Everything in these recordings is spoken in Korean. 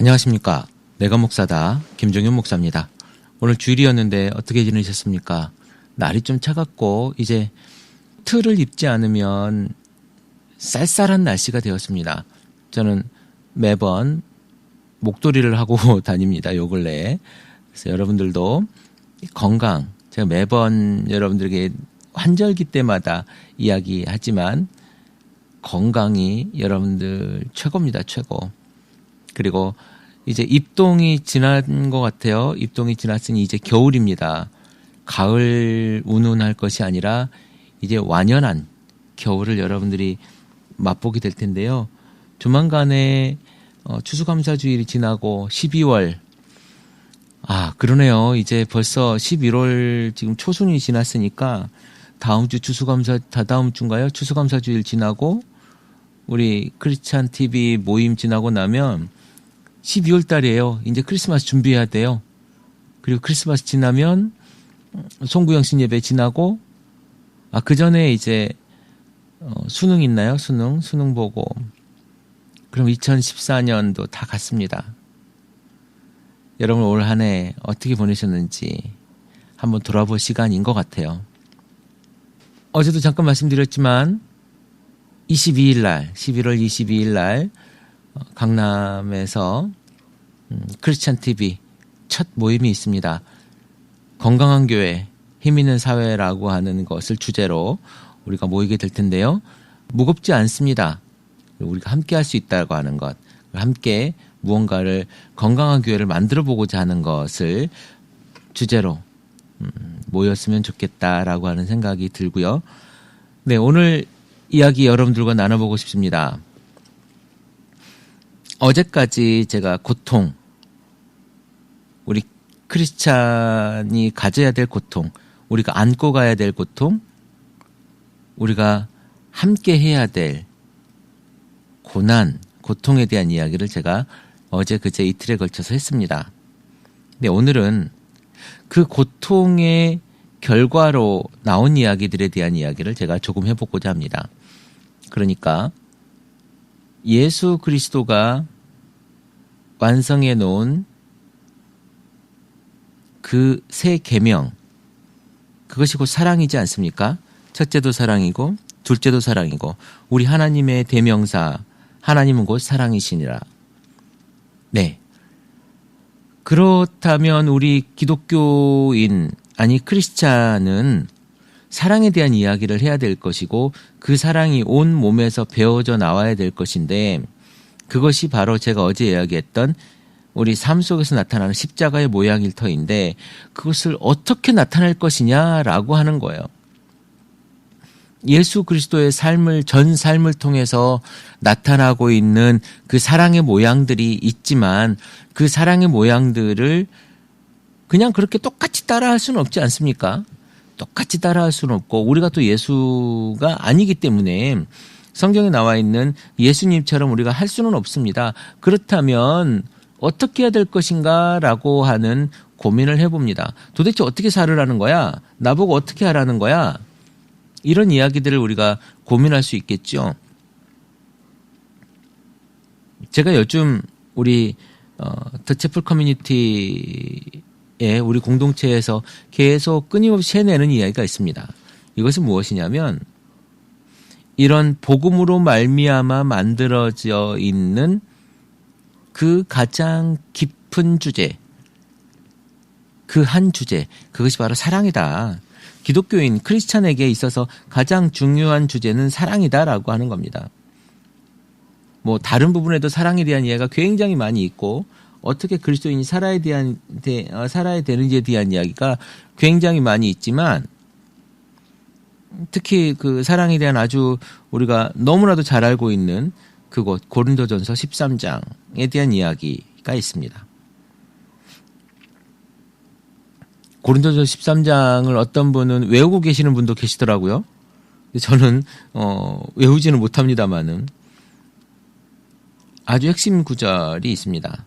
안녕하십니까. 내가 목사다. 김종윤 목사입니다. 오늘 주일이었는데 어떻게 지내셨습니까? 날이 좀 차갑고 이제 틀을 입지 않으면 쌀쌀한 날씨가 되었습니다. 저는 매번 목도리를 하고 다닙니다. 요 근래에. 그래서 여러분들도 건강, 제가 매번 여러분들에게 환절기 때마다 이야기하지만 건강이 여러분들 최고입니다. 최고. 그리고 이제 입동이 지난 것 같아요. 입동이 지났으니 이제 겨울입니다. 가을 운운할 것이 아니라 이제 완연한 겨울을 여러분들이 맛보게 될 텐데요. 조만간에 어, 추수감사주일이 지나고 12월 아 그러네요. 이제 벌써 11월 지금 초순이 지났으니까 다음 주 추수감사 다다음 주인가요? 추수감사주일 지나고 우리 크리스찬 TV 모임 지나고 나면 12월 달이에요. 이제 크리스마스 준비해야 돼요. 그리고 크리스마스 지나면 송구영 신 예배 지나고 아 그 전에 이제 어, 수능 있나요? 수능 수능 보고 그럼 2014년도 다 갔습니다. 여러분 올 한 해 어떻게 보내셨는지 한번 돌아볼 시간인 것 같아요. 어제도 잠깐 말씀드렸지만 22일 날 11월 22일 날 어, 강남에서 음, 크리스찬 TV 첫 모임이 있습니다. 건강한 교회, 힘 있는 사회라고 하는 것을 주제로 우리가 모이게 될 텐데요. 무겁지 않습니다. 우리가 함께 할 수 있다고 하는 것, 함께 무언가를 건강한 교회를 만들어 보고자 하는 것을 주제로 음, 모였으면 좋겠다라고 하는 생각이 들고요. 네, 오늘 이야기 여러분들과 나눠보고 싶습니다. 어제까지 제가 고통, 우리 크리스찬이 가져야 될 고통, 우리가 안고 가야 될 고통, 우리가 함께 해야 될 고난, 고통에 대한 이야기를 제가 어제 그제 이틀에 걸쳐서 했습니다. 근데 오늘은 그 고통의 결과로 나온 이야기들에 대한 이야기를 제가 조금 해보고자 합니다. 그러니까 예수 그리스도가 완성해 놓은 그새 계명 그것이 곧 사랑이지 않습니까? 첫째도 사랑이고 둘째도 사랑이고 우리 하나님의 대명사 하나님은 곧 사랑이시니라. 네. 그렇다면 우리 기독교인 아니 크리스찬은 사랑에 대한 이야기를 해야 될 것이고 그 사랑이 온 몸에서 배어져 나와야 될 것인데 그것이 바로 제가 어제 이야기했던 우리 삶 속에서 나타나는 십자가의 모양일 터인데 그것을 어떻게 나타낼 것이냐라고 하는 거예요. 예수 그리스도의 삶을 전 삶을 통해서 나타나고 있는 그 사랑의 모양들이 있지만 그 사랑의 모양들을 그냥 그렇게 똑같이 따라할 수는 없지 않습니까? 똑같이 따라할 수는 없고 우리가 또 예수가 아니기 때문에 성경에 나와 있는 예수님처럼 우리가 할 수는 없습니다. 그렇다면 어떻게 해야 될 것인가라고 하는 고민을 해봅니다. 도대체 어떻게 살으라는 거야? 나보고 어떻게 하라는 거야? 이런 이야기들을 우리가 고민할 수 있겠죠. 제가 요즘 우리 어, 더체플 커뮤니티 에 우리 공동체에서 계속 끊임없이 해내는 이야기가 있습니다. 이것은 무엇이냐면 이런 복음으로 말미암아 만들어져 있는 그 가장 깊은 주제, 그 한 주제, 그것이 바로 사랑이다. 기독교인 크리스찬에게 있어서 가장 중요한 주제는 사랑이다라고 하는 겁니다. 뭐 다른 부분에도 사랑에 대한 이야기가 굉장히 많이 있고 어떻게 그리스도인이 살아야 대한 어, 살아야 되는지에 대한 이야기가 굉장히 많이 있지만 특히 그 사랑에 대한 아주 우리가 너무나도 잘 알고 있는 그곳 고린도전서 13장에 대한 이야기가 있습니다. 고린도전 13장을 어떤 분은 외우고 계시는 분도 계시더라고요. 저는 어, 외우지는 못합니다만은 아주 핵심 구절이 있습니다.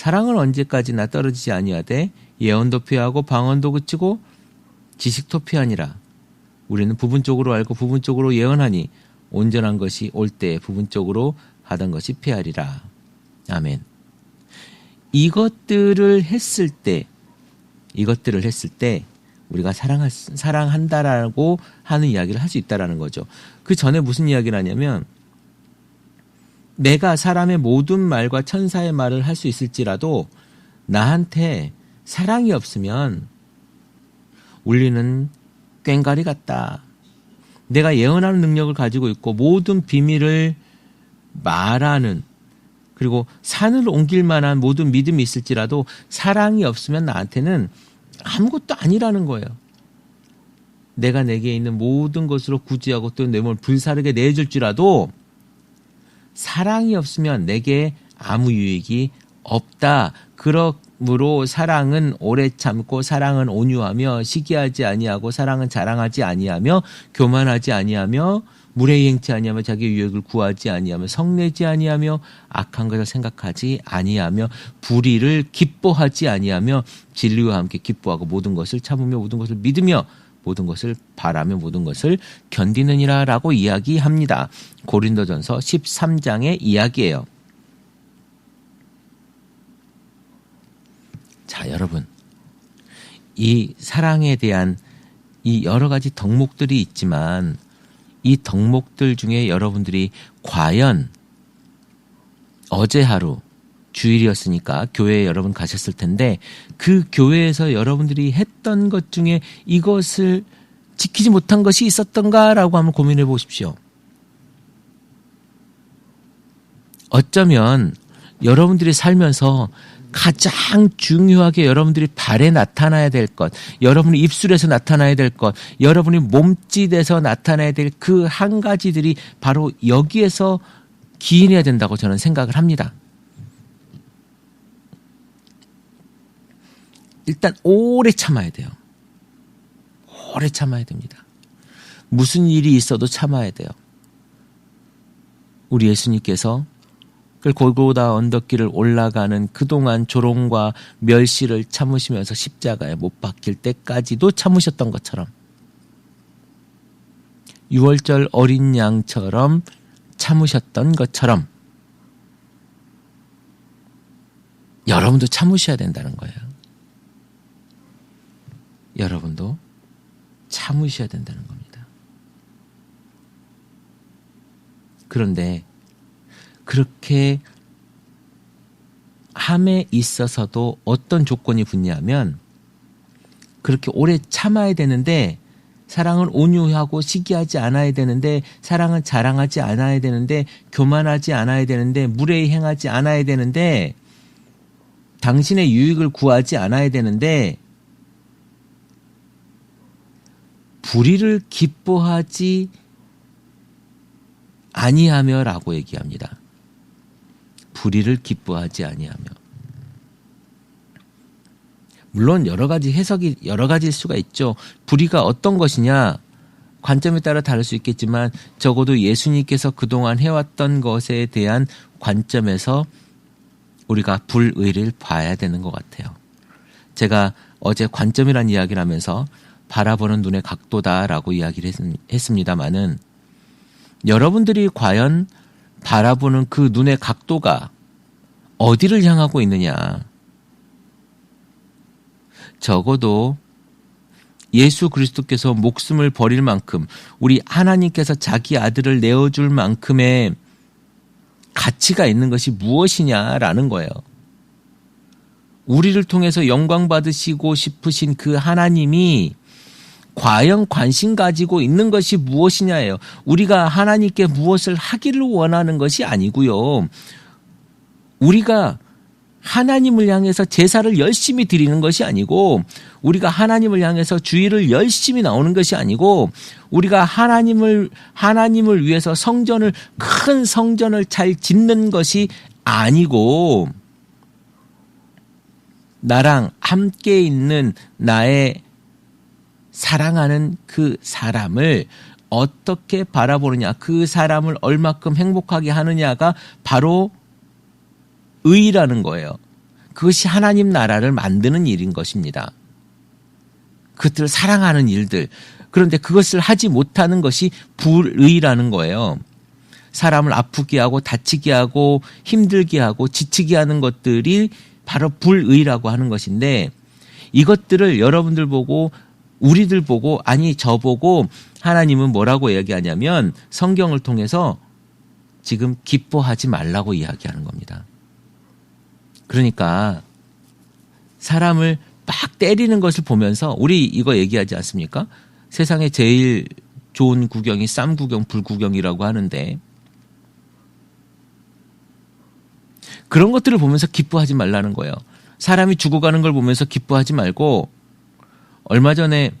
사랑은 언제까지나 떨어지지 아니하되 예언도 피하고 방언도 그치고 지식도 피하니라. 우리는 부분적으로 알고 부분적으로 예언하니 온전한 것이 올때 부분적으로 하던 것이 피하리라. 아멘. 이것들을 했을 때, 이것들을 했을 때 우리가 사랑할, 사랑한다라고 하는 이야기를 할 수 있다라는 거죠. 그 전에 무슨 이야기를 하냐면 내가 사람의 모든 말과 천사의 말을 할 수 있을지라도 나한테 사랑이 없으면 우리는 꽹가리 같다. 내가 예언하는 능력을 가지고 있고 모든 비밀을 말하는 그리고 산을 옮길 만한 모든 믿음이 있을지라도 사랑이 없으면 나한테는 아무것도 아니라는 거예요. 내가 내게 있는 모든 것으로 구제하고 또 내 몸을 불사르게 내줄지라도 사랑이 없으면 내게 아무 유익이 없다. 그러므로 사랑은 오래 참고 사랑은 온유하며 시기하지 아니하고 사랑은 자랑하지 아니하며 교만하지 아니하며 물에 행치 아니하며 자기 유익을 구하지 아니하며 성내지 아니하며 악한 것을 생각하지 아니하며 불의를 기뻐하지 아니하며 진리와 함께 기뻐하고 모든 것을 참으며 모든 것을 믿으며 모든 것을 바라며 모든 것을 견디느니라라고 이야기합니다. 고린도전서 13장의 이야기예요. 자, 여러분. 이 사랑에 대한 이 여러 가지 덕목들이 있지만 이 덕목들 중에 여러분들이 과연 어제 하루 주일이었으니까 교회에 여러분 가셨을 텐데 그 교회에서 여러분들이 했던 것 중에 이것을 지키지 못한 것이 있었던가라고 한번 고민해 보십시오. 어쩌면 여러분들이 살면서 가장 중요하게 여러분들이 발에 나타나야 될 것, 여러분이 입술에서 나타나야 될 것, 여러분이 몸짓에서 나타나야 될 그 한 가지들이 바로 여기에서 기인해야 된다고 저는 생각을 합니다. 일단 오래 참아야 돼요. 오래 참아야 됩니다. 무슨 일이 있어도 참아야 돼요. 우리 예수님께서 그 골고다 언덕길을 올라가는 그동안 조롱과 멸시를 참으시면서 십자가에 못 박힐 때까지도 참으셨던 것처럼 6월절 어린 양처럼 참으셨던 것처럼 여러분도 참으셔야 된다는 거예요. 여러분도 참으셔야 된다는 겁니다. 그런데 그렇게 함에 있어서도 어떤 조건이 붙냐면 그렇게 오래 참아야 되는데 사랑은 온유하고 시기하지 않아야 되는데 사랑은 자랑하지 않아야 되는데 교만하지 않아야 되는데 무례히 행하지 않아야 되는데 당신의 유익을 구하지 않아야 되는데 불의를 기뻐하지 아니하며라고 얘기합니다. 불의를 기뻐하지 아니하며. 물론 여러 가지 해석이 여러 가지일 수가 있죠. 불의가 어떤 것이냐 관점에 따라 다를 수 있겠지만 적어도 예수님께서 그동안 해왔던 것에 대한 관점에서 우리가 불의를 봐야 되는 것 같아요. 제가 어제 관점이란 이야기를 하면서 바라보는 눈의 각도다라고 이야기를 했습니다마는 여러분들이 과연 바라보는 그 눈의 각도가 어디를 향하고 있느냐. 적어도 예수 그리스도께서 목숨을 버릴 만큼 우리 하나님께서 자기 아들을 내어줄 만큼의 가치가 있는 것이 무엇이냐라는 거예요. 우리를 통해서 영광 받으시고 싶으신 그 하나님이 과연 관심 가지고 있는 것이 무엇이냐예요. 우리가 하나님께 무엇을 하기를 원하는 것이 아니고요. 우리가 하나님을 향해서 제사를 열심히 드리는 것이 아니고 우리가 하나님을 향해서 주의를 열심히 나오는 것이 아니고 우리가 하나님을 하나님을 위해서 성전을 큰 성전을 잘 짓는 것이 아니고 나랑 함께 있는 나의 사랑하는 그 사람을 어떻게 바라보느냐, 그 사람을 얼마큼 행복하게 하느냐가 바로 의라는 거예요. 그것이 하나님 나라를 만드는 일인 것입니다. 그들을 사랑하는 일들. 그런데 그것을 하지 못하는 것이 불의라는 거예요. 사람을 아프게 하고 다치게 하고 힘들게 하고 지치게 하는 것들이 바로 불의라고 하는 것인데 이것들을 여러분들 보고 우리들 보고 아니 저 보고 하나님은 뭐라고 이야기하냐면 성경을 통해서 지금 기뻐하지 말라고 이야기하는 겁니다. 그러니까 사람을 막 때리는 것을 보면서 우리 이거 얘기하지 않습니까? 세상에 제일 좋은 구경이 쌈 구경, 불 구경이라고 하는데 그런 것들을 보면서 기뻐하지 말라는 거예요. 사람이 죽어가는 걸 보면서 기뻐하지 말고 얼마 전에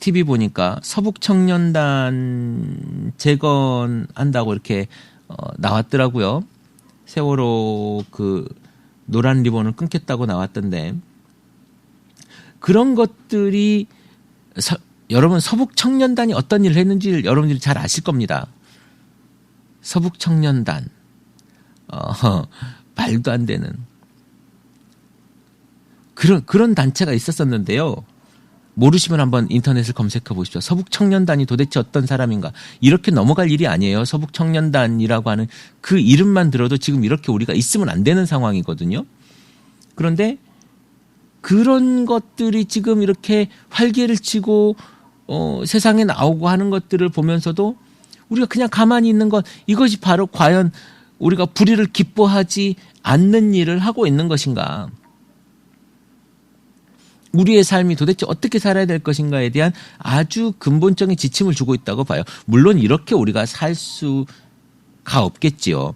TV 보니까 서북 청년단 재건한다고 이렇게 어, 나왔더라고요. 세월호 그 노란 리본을 끊겠다고 나왔던데 그런 것들이 서, 여러분 서북 청년단이 어떤 일을 했는지 여러분들이 잘 아실 겁니다. 서북 청년단 어, 말도 안 되는 그런 그런 단체가 있었었는데요. 모르시면 한번 인터넷을 검색해 보십시오. 서북 청년단이 도대체 어떤 사람인가. 이렇게 넘어갈 일이 아니에요. 서북 청년단이라고 하는 그 이름만 들어도 지금 이렇게 우리가 있으면 안 되는 상황이거든요. 그런데 그런 것들이 지금 이렇게 활개를 치고 어, 세상에 나오고 하는 것들을 보면서도 우리가 그냥 가만히 있는 것 이것이 바로 과연 우리가 불의를 기뻐하지 않는 일을 하고 있는 것인가. 우리의 삶이 도대체 어떻게 살아야 될 것인가에 대한 아주 근본적인 지침을 주고 있다고 봐요. 물론 이렇게 우리가 살 수가 없겠지요.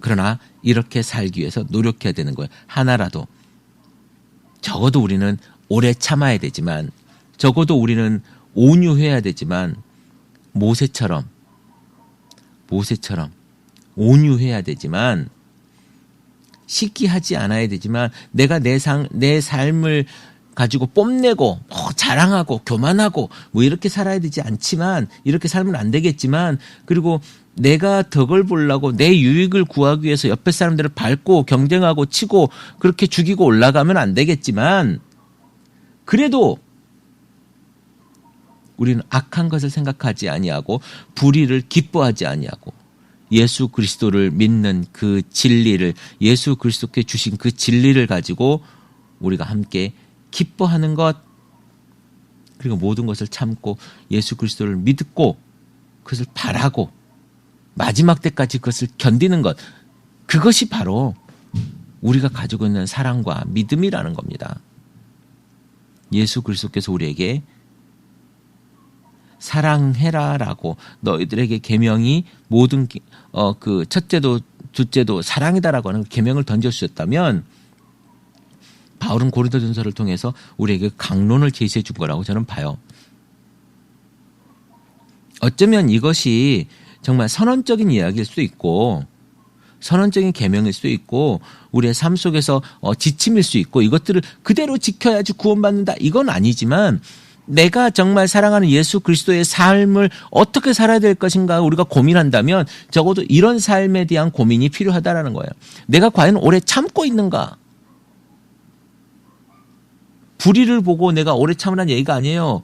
그러나 이렇게 살기 위해서 노력해야 되는 거예요. 하나라도. 적어도 우리는 오래 참아야 되지만, 적어도 우리는 온유해야 되지만, 모세처럼, 모세처럼 온유해야 되지만, 시기하지 않아야 되지만 내가 내, 상, 내 삶을 가지고 뽐내고 뭐 자랑하고 교만하고 뭐 이렇게 살아야 되지 않지만 이렇게 살면 안 되겠지만 그리고 내가 덕을 보려고 내 유익을 구하기 위해서 옆에 사람들을 밟고 경쟁하고 치고 그렇게 죽이고 올라가면 안 되겠지만 그래도 우리는 악한 것을 생각하지 아니하고 불의를 기뻐하지 아니하고 예수 그리스도를 믿는 그 진리를 예수 그리스도께 주신 그 진리를 가지고 우리가 함께 기뻐하는 것 그리고 모든 것을 참고 예수 그리스도를 믿고 그것을 바라고 마지막 때까지 그것을 견디는 것 그것이 바로 우리가 가지고 있는 사랑과 믿음이라는 겁니다. 예수 그리스도께서 우리에게 사랑해라라고 너희들에게 계명이 모든 어 그 첫째도 둘째도 사랑이다라고 하는 계명을 던져 주셨다면 바울은 고린도전서를 통해서 우리에게 강론을 제시해 준 거라고 저는 봐요. 어쩌면 이것이 정말 선언적인 이야기일 수도 있고 선언적인 계명일 수도 있고 우리의 삶 속에서 어, 지침일 수 있고 이것들을 그대로 지켜야지 구원받는다 이건 아니지만 내가 정말 사랑하는 예수 그리스도의 삶을 어떻게 살아야 될 것인가 우리가 고민한다면 적어도 이런 삶에 대한 고민이 필요하다라는 거예요. 내가 과연 오래 참고 있는가? 불의를 보고 내가 오래 참으라는 얘기가 아니에요.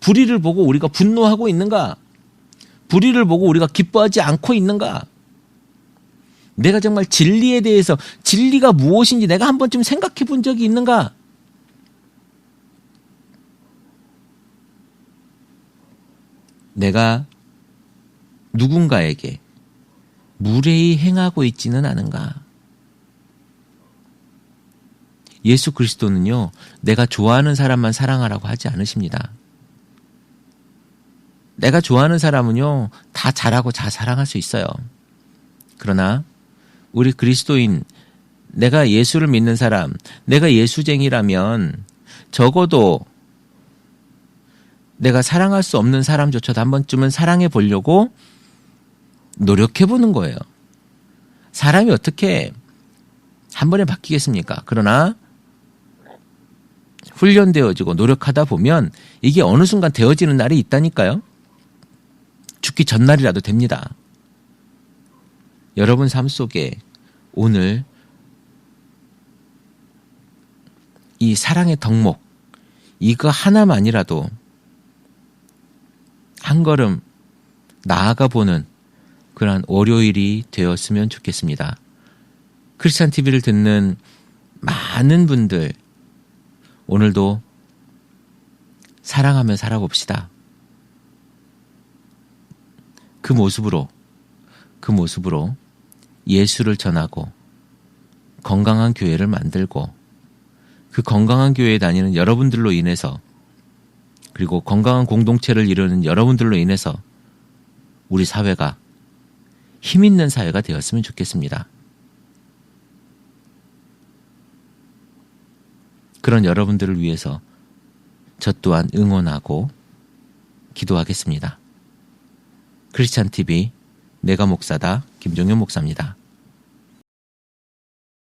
불의를 보고 우리가 분노하고 있는가? 불의를 보고 우리가 기뻐하지 않고 있는가? 내가 정말 진리에 대해서 진리가 무엇인지 내가 한 번쯤 생각해 본 적이 있는가? 내가 누군가에게 무례히 행하고 있지는 않은가? 예수 그리스도는요, 내가 좋아하는 사람만 사랑하라고 하지 않으십니다. 내가 좋아하는 사람은요, 다 잘하고 다 사랑할 수 있어요. 그러나 우리 그리스도인, 내가 예수를 믿는 사람, 내가 예수쟁이라면 적어도 내가 사랑할 수 없는 사람조차도 한 번쯤은 사랑해 보려고 노력해 보는 거예요. 사람이 어떻게 한 번에 바뀌겠습니까? 그러나 훈련되어지고 노력하다 보면 이게 어느 순간 되어지는 날이 있다니까요. 죽기 전날이라도 됩니다. 여러분 삶 속에 오늘 이 사랑의 덕목 이거 하나만이라도 한 걸음 나아가 보는 그러한 월요일이 되었으면 좋겠습니다. 크리스찬 TV를 듣는 많은 분들 오늘도 사랑하며 살아봅시다. 그 모습으로 그 모습으로 예수를 전하고 건강한 교회를 만들고 그 건강한 교회에 다니는 여러분들로 인해서 그리고 건강한 공동체를 이루는 여러분들로 인해서 우리 사회가 힘 있는 사회가 되었으면 좋겠습니다. 그런 여러분들을 위해서 저 또한 응원하고 기도하겠습니다. 크리스찬 TV 내가 목사다 김종현 목사입니다.